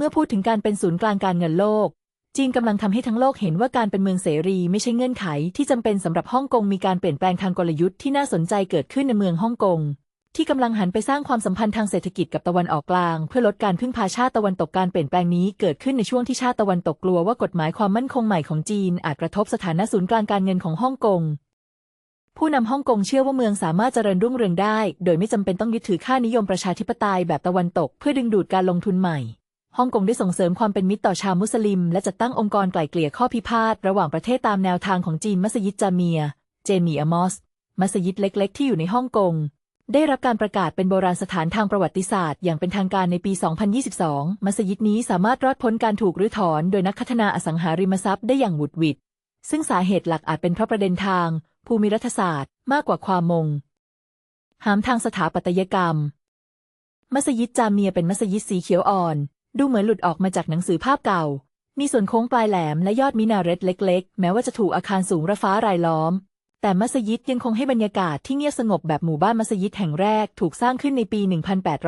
เมื่อพูดถึงการเป็นศูนย์กลางการเงินโลก จีนกำลังทำให้ทั้งโลกเห็นว่าการเป็นเมืองเสรีไม่ใช่เงื่อนไข ที่จำเป็นสำหรับฮ่องกงมีการเปลี่ยนแปลงทางกลยุทธ์ที่น่าสนใจเกิดขึ้นในเมืองฮ่องกงที่กำลังหันไปสร้างความสัมพันธ์ทางเศรษฐกิจกับตะวันออกกลาง เพื่อลดการพึ่งพาชาติตะวันตกการเปลี่ยนแปลงนี้เกิดขึ้นในช่วงที่ชาติตะวันตกกลัวว่ากฎหมายความมั่นคงใหม่ของจีน อาจกระทบสถานะศูนย์กลางการเงินของฮ่องกงผู้นำฮ่องกงเชื่อว่าเมืองสามารถเจริญรุ่งเรืองได้ โดยไม่จำเป็นต้องยึดถือค่านิยมประชาธิปไตยแบบตะวันตก เพื่อดึงดูดการลงทุนใหม่ ฮ่องกงได้ส่งเสริมความเป็นมิตรต่อชาวมุสลิม และจัดตั้งองค์กรไกล่เกลี่ยข้อพิพาทระหว่างประเทศตามแนวทางของจีนมัสยิดจาเมีย เจมีอมอส มัสยิดเล็ก ๆ ที่อยู่ในฮ่องกง ได้รับการประกาศเป็นโบราณสถานทางประวัติศาสตร์ อย่างเป็นทางการในปี 2022 มัสยิดนี้สามารถรอดพ้นการถูกรื้อถอน โดยนักพัฒนาอสังหาริมทรัพย์ได้อย่างหวุดหวิด ซึ่งสาเหตุหลักอาจเป็นเพราะประเด็นทาง ภูมิรัฐศาสตร์ มากกว่าความมง หามทางสถาปัตยกรรม มัสยิดจามเมียเป็นมัสยิดสีเขียวอ่อน ดูเหมือนหลุดออกมาจากหนังสือภาพเก่า มีส่วนโค้งปลายแหลมและยอดมินาเรตเล็ก ๆ แม้ว่าจะถูกอาคารสูงระฟ้ารายล้อม แต่มัสยิดยังคงให้บรรยากาศที่เงียบสงบแบบหมู่บ้านมัสยิดแห่งแรกถูกสร้างขึ้นในปี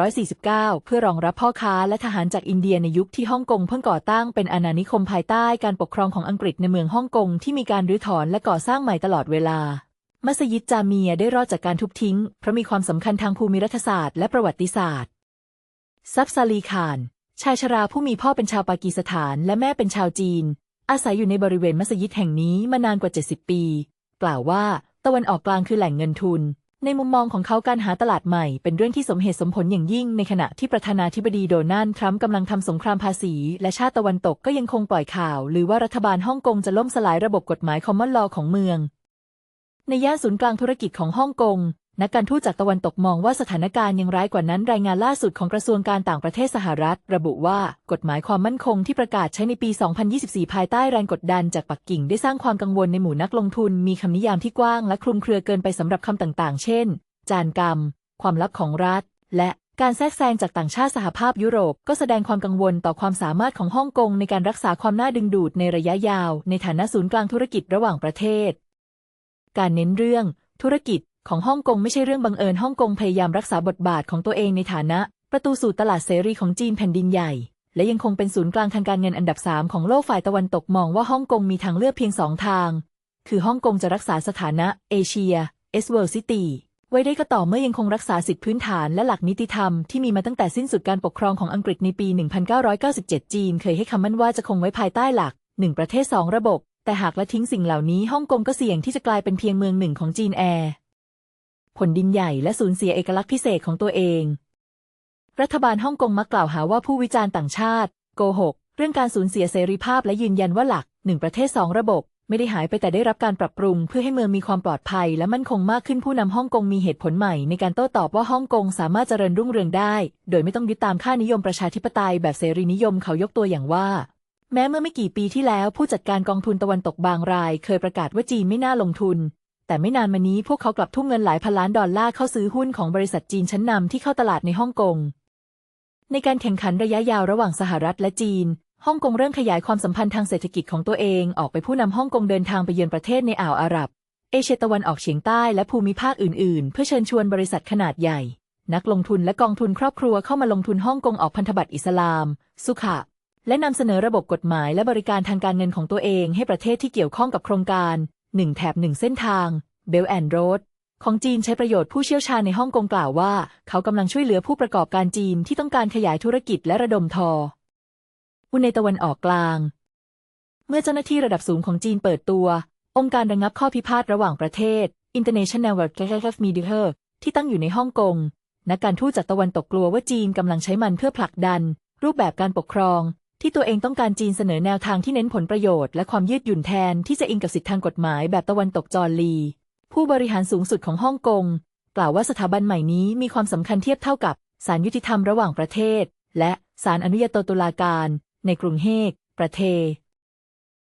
1849 เพื่อรองรับพ่อค้าและทหารจากอินเดียในยุคที่ฮ่องกงเพิ่งก่อตั้งเป็นอาณานิคมภายใต้การปกครองของอังกฤษในเมืองฮ่องกงที่มีการรื้อถอนและก่อสร้างใหม่ตลอดเวลามัสยิดจาเมียได้รอดจากการทุบทิ้ง เพราะมีความสำคัญทางภูมิรัฐศาสตร์และประวัติศาสตร์ ซับซาลีคาน ชายชราผู้มีพ่อเป็นชาวปากีสถานและแม่เป็นชาวจีน อาศัยอยู่ในบริเวณมัสยิดแห่งนี้มานานกว่า 70 ปี กล่าวว่าตะวันออกกลางคือแหล่งเงินทุน ในมุมมองของเขาการหาตลาดใหม่เป็นเรื่องที่สมเหตุสมผลอย่างยิ่ง ในขณะที่ประธานาธิบดีโดนัลด์ทรัมป์กำลังทำสงครามภาษี และชาติตะวันตกก็ยังคงปล่อยข่าว หรือว่ารัฐบาลฮ่องกงจะล่มสลายระบบกฎหมายคอมมอนลอของเมือง ในย่านศูนย์กลางธุรกิจของฮ่องกงนักการทูตจากตะวันตกมองว่าสถานการณ์ยังร้ายกว่านั้นรายงานล่าสุดของกระทรวงการต่างประเทศสหรัฐ ระบุว่ากฎหมายความมั่นคงที่ประกาศใช้ในปี 2024 ภายใต้แรงกดดันจากปักกิ่งได้สร้างความกังวลในหมู่นักลงทุน มีคำนิยามที่กว้างและคลุมเครือเกินไปสำหรับคำต่างๆ เช่น จานกรรม ความลับของรัฐ และการแทรกแซงจากต่างชาติสหภาพยุโรปก็แสดงความกังวลต่อความสามารถของฮ่องกงในการรักษาความน่าดึงดูดในระยะยาว ในฐานะศูนย์กลางธุรกิจระหว่างประเทศ การเน้นเรื่อง ธุรกิจ ของฮ่องกงไม่ใช่เรื่องบังเอิญฮ่องกงพยายามรักษาบทบาทของตัวเองในฐานะ ประตูสู่ตลาดเสรีของจีนแผ่นดินใหญ่ และยังคงเป็นศูนย์กลางทางการเงินอันดับ 3 ของโลกฝ่ายตะวันตกมองว่าฮ่องกงมีทางเลือกเพียงสองทาง คือฮ่องกงจะรักษาสถานะเอเชียเอสเวิลด์ซิตี้ไว้ได้ก็ต่อเมื่อยังคงรักษาสิทธิพื้นฐานและหลักนิติธรรมที่มีมาตั้งแต่สิ้นสุดการปกครองของอังกฤษในปี 1997 จีนเคยให้คำมั่นว่าจะคงไว้ภายใต้หลัก 1 ประเทศ 2 ระบบ แต่หากละทิ้งสิ่งเหล่านี้ฮ่องกงก็เสี่ยงที่จะกลายเป็นเพียงเมืองหนึ่งของจีนแอร์ ผลดินใหญ่และสูญเสียเอกลักษณ์พิเศษของตัวเอง รัฐบาลฮ่องกงมักกล่าวหาว่าผู้วิจารณ์ต่างชาติโกหก เรื่องการสูญเสียเสรีภาพและยืนยันว่าหลักหนึ่งประเทศสองระบบ ไม่ได้หายไปแต่ได้รับการปรับปรุง เพื่อให้เมืองมีความปลอดภัย และมั่นคงมากขึ้นผู้นำฮ่องกงมีเหตุผลใหม่ ในการโต้ตอบว่าฮ่องกงสามารถเจริญรุ่งเรืองได้ โดยไม่ต้องยึดตามค่านิยมประชาธิปไตยแบบเสรีนิยมเขายกตัวอย่างว่าแม้เมื่อไม่กี่ปีที่แล้วผู้จัดการกองทุนตะวันตกบางราย เคยประกาศว่าจีนไม่น่าลงทุน แต่ไม่นานมานี้พวกเขากลับทุ่มเงินหลายพันล้านดอลลาร์เข้าซื้อหุ้นของบริษัทจีนชั้นนำที่เข้าตลาดในฮ่องกง ในการแข่งขันระยะยาวระหว่างสหรัฐและจีน ฮ่องกงเริ่มขยายความสัมพันธ์ทางเศรษฐกิจของตัวเองออกไปผู้นำฮ่องกงเดินทางไปเยือนประเทศในอ่าวอาหรับ เอเชียตะวันออกเฉียงใต้และภูมิภาคอื่น ๆ เพื่อเชิญชวนบริษัทขนาดใหญ่ นักลงทุนและกองทุนครอบครัวเข้ามาลงทุนฮ่องกงออกพันธบัตรอิสลาม สุขะและนำเสนอระบบกฎหมายและบริการทางการเงินของตัวเองให้ประเทศที่เกี่ยวข้องกับโครงการ 1 แถบ 1 เส้นทาง Belt and Road ของจีนใช้ประโยชน์ผู้เชี่ยวชาญในฮ่องกงกล่าวว่า เขากำลังช่วยเหลือผู้ประกอบการจีนที่ต้องการขยายธุรกิจและระดมทออุนในตะวันออกกลาง เมื่อเจ้าหน้าที่ระดับสูงของจีนเปิดตัว องค์การระงับข้อพิพาทระหว่างประเทศ International Work of Media ที่ตั้งอยู่ในฮ่องกงนักการทูตจากตะวันตกกลัวว่าจีนกำลังใช้มันเพื่อผลักดัน รูปแบบการปกครอง ที่ตัวเองต้องการจีนเสนอแนวทางที่เน้นผลประโยชน์และความยืดหยุ่นแทนที่จะอิงกับสิทธิทางกฎหมายแบบตะวันตกจอร์ลี ผู้บริหารสูงสุดของฮ่องกงกล่าวว่าสถาบันใหม่นี้มีความสำคัญเทียบเท่ากับศาลยุติธรรมระหว่างประเทศ และศาลอนุญาโตตุลาการ ในกรุงเฮกประเทศ